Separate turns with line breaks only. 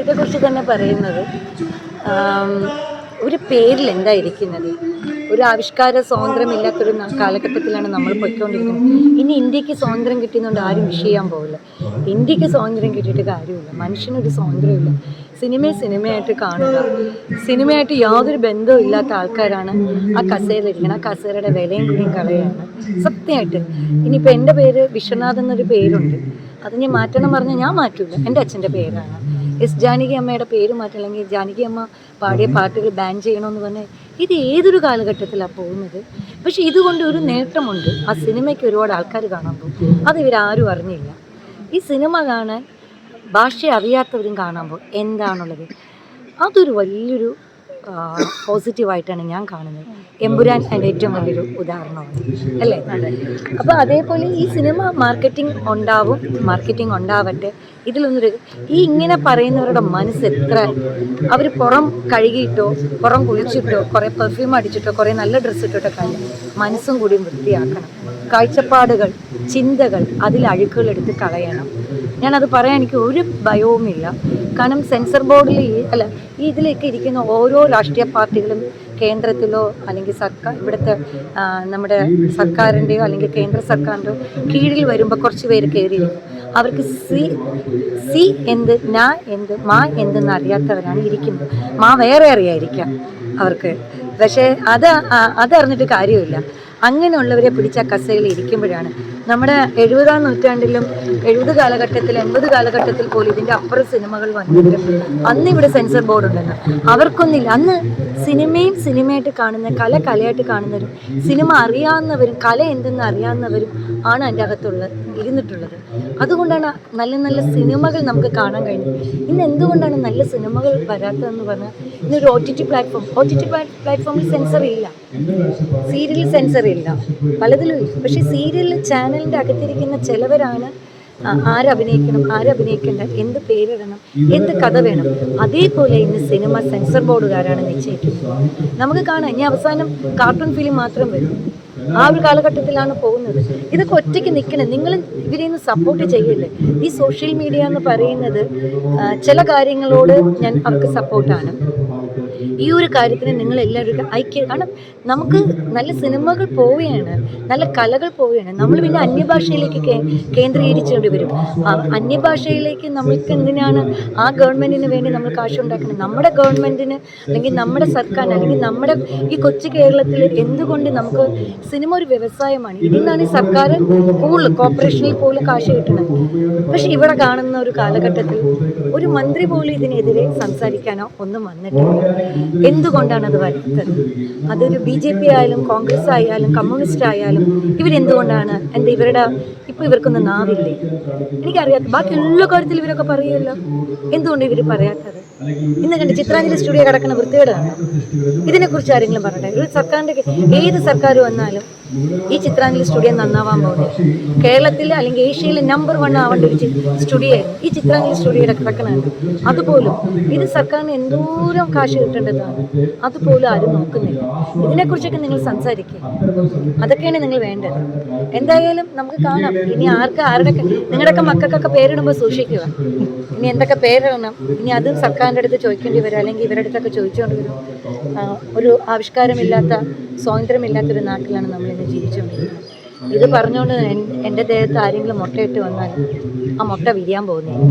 ഇതേക്കുറിച്ച് തന്നെ പറയുന്നത് ഒരു പേരിൽ എന്താ ഇരിക്കുന്നത് ഒരു ആവിഷ്കാര സ്വാതന്ത്ര്യമില്ലാത്തൊരു കാലഘട്ടത്തിലാണ് നമ്മൾ പൊയ്ക്കൊണ്ടിരിക്കുന്നത്. ഇനി ഇന്ത്യയ്ക്ക് സ്വാതന്ത്ര്യം കിട്ടിയെന്നുകൊണ്ട് ആരും വിഷ് ചെയ്യാൻ പോകില്ല ഇന്ത്യയ്ക്ക് സ്വാതന്ത്ര്യം കിട്ടിയിട്ട് കാര്യമില്ല. മനുഷ്യനൊരു സ്വാതന്ത്ര്യമില്ല. സിനിമയെ സിനിമയായിട്ട് കാണുക. സിനിമയായിട്ട് യാതൊരു ബന്ധവും ഇല്ലാത്ത ആൾക്കാരാണ് ആ കസേരയിരിക്കുന്നത് ആ കസേരയുടെ വിലയും കൂടിയും കളയാണ്. സത്യമായിട്ട്. ഇനിയിപ്പോൾ എന്റെ പേര് വിശ്വനാഥ് എന്നൊരു പേരുണ്ട്. അത് ഞാൻ മാറ്റണം പറഞ്ഞാൽ ഞാൻ മാറ്റില്ല എന്റെ അച്ഛന്റെ പേരാണ്. എസ് ജാനകി അമ്മയുടെ പേര് മാറ്റണമെങ്കിൽ ജാനകി അമ്മ പാടിയ പാട്ടുകൾ ബാൻ ചെയ്യണമെന്ന് പറഞ്ഞാൽ ഇത് ഏതൊരു കാലഘട്ടത്തിലാണ് പോകുന്നത്? പക്ഷെ ഇതുകൊണ്ട് ഒരു നേട്ടമുണ്ട്. ആ സിനിമയ്ക്ക് ഒരുപാട് ആൾക്കാർ കാണാൻ പോകും. അത് ഇവരാരും അറിഞ്ഞില്ല. ഈ സിനിമ കാണാൻ ഭാഷ അറിയാത്തവരും കാണാൻ പോകും. എന്താണുള്ളത്? അതൊരു വലിയൊരു പോസിറ്റീവായിട്ടാണ് ഞാൻ കാണുന്നത്. എമ്പുരാൻ എന്റെ ഏറ്റവും വലിയൊരു ഉദാഹരണമാണ്. അല്ലേ? അപ്പോൾ അതേപോലെ ഈ സിനിമ മാർക്കറ്റിംഗ് ഉണ്ടാവും മാർക്കറ്റിംഗ് ഉണ്ടാവട്ടെ. ഇതിലൊന്നൊരു ഈ ഇങ്ങനെ പറയുന്നവരുടെ മനസ്സ് എത്ര അവർ പുറം കഴുകിയിട്ടോ പുറം കുളിച്ചിട്ടോ കുറേ പെർഫ്യൂം അടിച്ചിട്ടോ കുറേ നല്ല ഡ്രസ്സ് ഇട്ടിട്ടോ കാര്യം മനസ്സും കൂടി വൃത്തിയാക്കണം. കാഴ്ചപ്പാടുകൾ ചിന്തകൾ അതിൽ അഴുക്കുകൾ എടുത്ത് കളയണം. ഞാനത് പറയാൻ എനിക്ക് ഒരു ഭയവുമില്ല കാരണം സെൻസർ ബോർഡിൽ അല്ല ഇതിലേക്ക് ഇരിക്കുന്ന ഓരോ രാഷ്ട്രീയ പാർട്ടികളും കേന്ദ്രത്തിലോ അല്ലെങ്കിൽ സർക്കാർ ഇവിടുത്തെ നമ്മുടെ സർക്കാരിന്റെയോ അല്ലെങ്കിൽ കേന്ദ്ര സർക്കാരിന്റെയോ കീഴിൽ വരുമ്പോൾ കുറച്ച് പേര് കയറിയിരിക്കും. അവർക്ക് സി സി എന്ത് നാ എന്ത് മാ എന്തെന്ന് അറിയാത്തവരാണ് ഇരിക്കുന്നത്. മാ വേറെ അറിയാതിരിക്കാം അവർക്ക്. പക്ഷേ അത് അതറിഞ്ഞിട്ട് കാര്യമില്ല. അങ്ങനെയുള്ളവരെ പിടിച്ച കസയിൽ ഇരിക്കുമ്പോഴാണ് നമ്മുടെ എഴുപതാം നൂറ്റാണ്ടിലും എഴുപത് കാലഘട്ടത്തിൽ എൺപത് കാലഘട്ടത്തിൽ പോലും ഇതിന്റെ അപ്പുറം സിനിമകൾ വന്നിട്ടുണ്ട്. അന്ന് ഇവിടെ സെൻസർ ബോർഡ് ഉണ്ടെന്ന്. അവർക്കൊന്നില്ല. അന്ന് സിനിമയും സിനിമയായിട്ട് കാണുന്ന കല കലയായിട്ട് കാണുന്നവരും സിനിമ അറിയാവുന്നവരും കല എന്തെന്ന് അറിയാവുന്നവരും ആണ് അതിന്റെ അകത്തുള്ള ഇരുന്നിട്ടുള്ളത്. അതുകൊണ്ടാണ് നല്ല നല്ല സിനിമകൾ നമുക്ക് കാണാൻ കഴിഞ്ഞത്. ഇന്ന് എന്തുകൊണ്ടാണ് നല്ല സിനിമകൾ വരാത്തതെന്ന് പറഞ്ഞാൽ ഇന്നൊരു O T T platform O T T പ്ലാറ്റ്ഫോമിൽ സെൻസർ ഇല്ല സീരിയൽ സെൻസർ ഇല്ല പലതിലും പക്ഷേ സീരിയൽ ചാനലിന്റെ അകത്തിരിക്കുന്ന ചിലവരാണ് ആരഭിനയിക്കണം ആരഭിനയിക്കേണ്ട എന്ത് പേരിടണം എന്ത് കഥ വേണം. അതേപോലെ ഇന്ന് സിനിമ സെൻസർ ബോർഡുകാരാണ് നിശ്ചയിക്കുന്നത്. നമുക്ക് കാണാം ഇനി അവസാനം കാർട്ടൂൺ ഫിലിം മാത്രം വരും. ആ ഒരു കാലഘട്ടത്തിലാണ് പോകുന്നത്. ഇതൊക്കെ ഒറ്റയ്ക്ക് നിൽക്കണം നിങ്ങൾ ഇവരെ ഒന്ന് സപ്പോർട്ട് ചെയ്യില്ലേ? ഈ സോഷ്യൽ മീഡിയ എന്ന് പറയുന്നത് ചില കാര്യങ്ങളോട് ഞാൻ അവർക്ക് സപ്പോർട്ടാണ് ഈ ഒരു കാര്യത്തിന് നിങ്ങൾ എല്ലാവരും ഐക്യ. കാരണം നമുക്ക് നല്ല സിനിമകൾ പോവുകയാണ് നല്ല കലകൾ പോവുകയാണ്. നമ്മൾ പിന്നെ അന്യഭാഷയിലേക്ക് കേന്ദ്രീകരിച്ചേണ്ടി വരും. അന്യഭാഷയിലേക്ക് നമ്മൾക്ക് എന്തിനാണ് ആ ഗവൺമെന്റിന് വേണ്ടി നമ്മൾ കാശുണ്ടാക്കണം നമ്മുടെ ഗവൺമെന്റിന് അല്ലെങ്കിൽ നമ്മുടെ സർക്കാർ അല്ലെങ്കിൽ നമ്മുടെ ഈ കൊച്ചു കേരളത്തിൽ എന്തുകൊണ്ട് നമുക്ക് സിനിമ ഒരു വ്യവസായമാണ്? ഇതിൽ നിന്നാണ് സർക്കാർ കൂടുതൽ കോർപ്പറേഷനിൽ പോലും കാശ് കിട്ടുന്നത് പക്ഷെ ഇവിടെ കാണുന്ന ഒരു കാലഘട്ടത്തിൽ ഒരു മന്ത്രി പോലും ഇതിനെതിരെ സംസാരിക്കാനോ ഒന്നും വന്നിട്ടില്ല. എന്തുകൊണ്ടാണ് അത് വരുന്നത്? അതൊരു ബി ജെ പി ആയാലും കോൺഗ്രസ് ആയാലും കമ്മ്യൂണിസ്റ്റ് ആയാലും ഇവരെന്തുകൊണ്ടാണ് എന്താ ഇവരുടെ ഇപ്പൊ ഇവർക്കൊന്നും നാവില്ലേ? എനിക്കറിയാത്ത ബാക്കി എല്ലാ കാര്യത്തിൽ ഇവരൊക്കെ പറയുമല്ലോ. എന്തുകൊണ്ട് ഇവർ പറയാത്തത്? ഇന്ന് കണ്ട് ചിത്രാഞ്ജലി സ്റ്റുഡിയോ കിടക്കുന്ന വൃത്തികേടാണ്. ഇതിനെക്കുറിച്ച് ആരെങ്കിലും പറയട്ടെ? ഒരു സർക്കാരിന്റെ ഏത് സർക്കാർ വന്നാലും ഈ ചിത്രാഞ്ജലി സ്റ്റുഡിയോ നന്നാവാൻ പോകുന്നത് കേരളത്തിൽ അല്ലെങ്കിൽ ഏഷ്യയിൽ നമ്പർ വൺ ആവേണ്ട ഒരു സ്റ്റുഡിയോ ഈ ചിത്രാഞ്ജലി സ്റ്റുഡിയോയുടെ കിടക്കണുണ്ട് അതുപോലും ഇത് സർക്കാരിന് എന്തോരം കാശ് കിട്ടേണ്ടതാണ്. അതുപോലും ആരും നോക്കുന്നില്ല. ഇതിനെക്കുറിച്ചൊക്കെ നിങ്ങൾ സംസാരിക്കുക അതൊക്കെയാണ് നിങ്ങൾ വേണ്ടത്. എന്തായാലും നമുക്ക് കാണാം. ഇനി ആർക്ക് ആരുടെ നിങ്ങളുടെയൊക്കെ മക്കൾക്കൊക്കെ പേരിടുമ്പോൾ സൂക്ഷിക്കുക. ഇനി എന്തൊക്കെ പേരിടണം? ഇനി അതും സർക്കാരിന്റെ അടുത്ത് ചോദിക്കേണ്ടി വരും. അല്ലെങ്കിൽ ഇവരുടെ അടുത്തൊക്കെ ചോദിച്ചുകൊണ്ട് വരും. ഒരു ആവിഷ്കാരമില്ലാത്ത സ്വാതന്ത്ര്യമില്ലാത്തൊരു നാട്ടിലാണ് നമ്മളിന്ന് ജീവിച്ചുകൊണ്ടിരിക്കുന്നത്. ഇത് പറഞ്ഞുകൊണ്ട് എൻ- എന്റെ ദേഹത്ത് ആരെങ്കിലും മുട്ടയിട്ട് വന്നാൽ ആ മുട്ട വിരിയാൻ പോകുന്നില്ല